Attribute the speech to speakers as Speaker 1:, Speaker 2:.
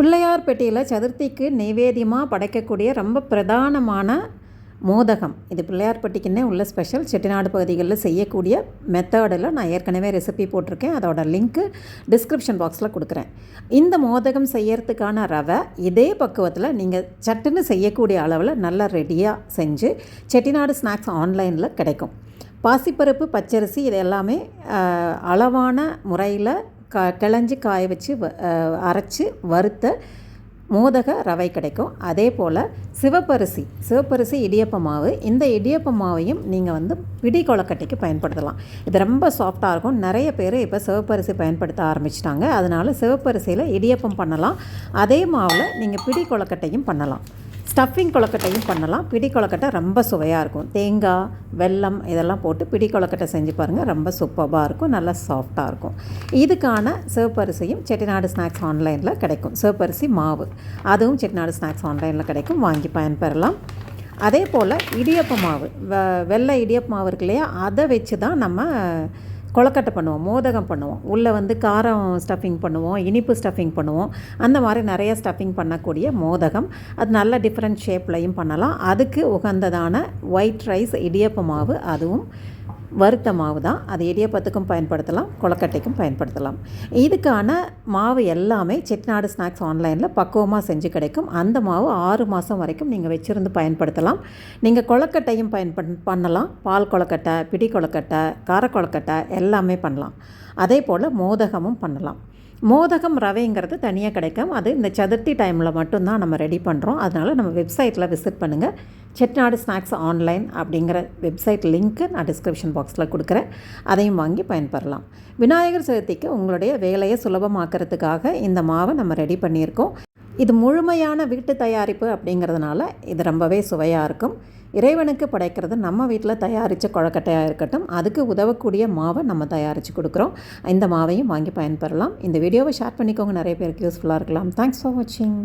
Speaker 1: பிள்ளையார் பெட்டியில் சதுர்த்திக்கு நைவேத்தியமாக படைக்கக்கூடிய ரொம்ப பிரதானமான மோதகம். இது பிள்ளையார்பட்டிக்குன்னே உள்ள ஸ்பெஷல் செட்டிநாடு பகுதிகளில் செய்யக்கூடிய மெத்தடில் நான் ஏற்கனவே ரெசிபி போட்டிருக்கேன். அதோட லிங்க்கு டிஸ்கிரிப்ஷன் பாக்ஸில் கொடுக்குறேன். இந்த மோதகம் செய்யறதுக்கான ரவை இதே பக்குவத்தில் நீங்கள் சட்டுன்னு செய்யக்கூடிய அளவில் நல்லா ரெடியாக செஞ்சு செட்டிநாடு ஸ்நாக்ஸ் ஆன்லைனில் கிடைக்கும். பாசிப்பருப்பு பச்சரிசி இது எல்லாமே அளவான முறையில் க கிளஞ்சி காய வச்சு வ- வறுத்த மோதக ரவை கிடைக்கும். அதே போல் சிவப்பரிசி சிவப்பரிசி இடியப்ப மாவு. இந்த இடியப்ப மாவையும் நீங்கள் வந்து பிடி கொழக்கட்டைக்கு பயன்படுத்தலாம். இது ரொம்ப சாஃப்டாக இருக்கும். நிறைய பேர் இப்போ சிவப்பரிசி பயன்படுத்த ஆரம்பிச்சிட்டாங்க. அதனால் சிவப்பரிசியில் இடியப்பம் பண்ணலாம். அதே மாவில் நீங்கள் பிடி கொழக்கட்டையும் பண்ணலாம். ஸ்டஃபிங் கொழக்கட்டையும் பண்ணலாம். பிடி கொழக்கட்டை ரொம்ப சுவையாக இருக்கும். தேங்காய் வெல்லம் இதெல்லாம் போட்டு பிடி கொழக்கட்டை செஞ்சு பாருங்கள் ரொம்ப சூப்பராக இருக்கும். நல்லா சாஃப்டாக இருக்கும். இதுக்கான சிவப்பரிசியும் செட்டிநாடு ஸ்நாக்ஸ் ஆன்லைனில் கிடைக்கும். சிவப்பரிசி மாவு. அதுவும் செட்டிநாடு ஸ்நாக்ஸ் ஆன்லைனில் கிடைக்கும். வாங்கி பயன்பெறலாம். அதே போல் இடியப்ப மாவு. வெ வெள்ளை இடியப்ப மாவு இருக்கு இல்லையா? அதை வச்சு தான் நம்ம கொழக்கட்டை பண்ணுவோம் மோதகம் பண்ணுவோம். உள்ளே வந்து காரம் ஸ்டஃபிங் பண்ணுவோம் இனிப்பு ஸ்டஃபிங் பண்ணுவோம். அந்த மாதிரி நிறைய ஸ்டஃபிங் பண்ணக்கூடிய மோதகம். அது நல்ல டிஃப்ரெண்ட் ஷேப்லையும் பண்ணலாம். அதுக்கு உகந்ததான ஒயிட் ரைஸ் இடியப்ப மாவு அதுவும் வறுத்த மாவு தான் அது இடியப்பத்துக்கும் பயன்படுத்தலாம் கொழக்கட்டைக்கும் பயன்படுத்தலாம். இதுக்கான மாவு எல்லாமே செட்டிநாடு ஸ்நாக்ஸ் ஆன்லைனில் பக்குவமாக செஞ்சு கிடைக்கும். அந்த மாவு ஆறு மாதம் வரைக்கும் நீங்கள் வச்சுருந்து பயன்படுத்தலாம். நீங்கள் கொழக்கட்டையும் பயன்படு பண்ணலாம். பால் கொழக்கட்டை பிடி கொழக்கட்டை கார எல்லாமே பண்ணலாம். அதே போல் மோதகமும் பண்ணலாம். மோதகம் ரவைங்கிறது தனியாக கிடைக்கும். அது இந்த சதுர்த்தி டைமில் மட்டும்தான் நம்ம ரெடி பண்ணுறோம் அதனால் நம்ம வெப்சைட்டில் விசிட் பண்ணுங்கள் செட்நாடு ஸ்நாக்ஸ் ஆன்லைன் அப்படிங்கிற வெப்சைட் லிங்க்கு நான் டிஸ்கிரிப்ஷன் பாக்ஸில் கொடுக்குறேன். அதையும் வாங்கி பயன்பெறலாம். விநாயகர் சதுர்த்திக்கு உங்களுடைய வேலையை சுலபமாக்கிறதுக்காக இந்த மாவை நம்ம ரெடி பண்ணியிருக்கோம். இது முழுமையான வீட்டு தயாரிப்பு அப்படிங்கிறதுனால இது ரொம்பவே சுவையாக இருக்கும். இறைவனுக்கு படைக்கிறது நம்ம வீட்டில் தயாரித்த கொழக்கட்டையாக இருக்கட்டும் அதுக்கு உதவக்கூடிய மாவை நம்ம தயாரித்து கொடுக்குறோம். இந்த மாவையும் வாங்கி பயன்பெறலாம். இந்த வீடியோவை ஷேர் பண்ணிக்கோங்க. நிறைய பேருக்கு யூஸ்ஃபுல்லாக இருக்கலாம். தேங்க்ஸ் ஃபார் வாட்சிங்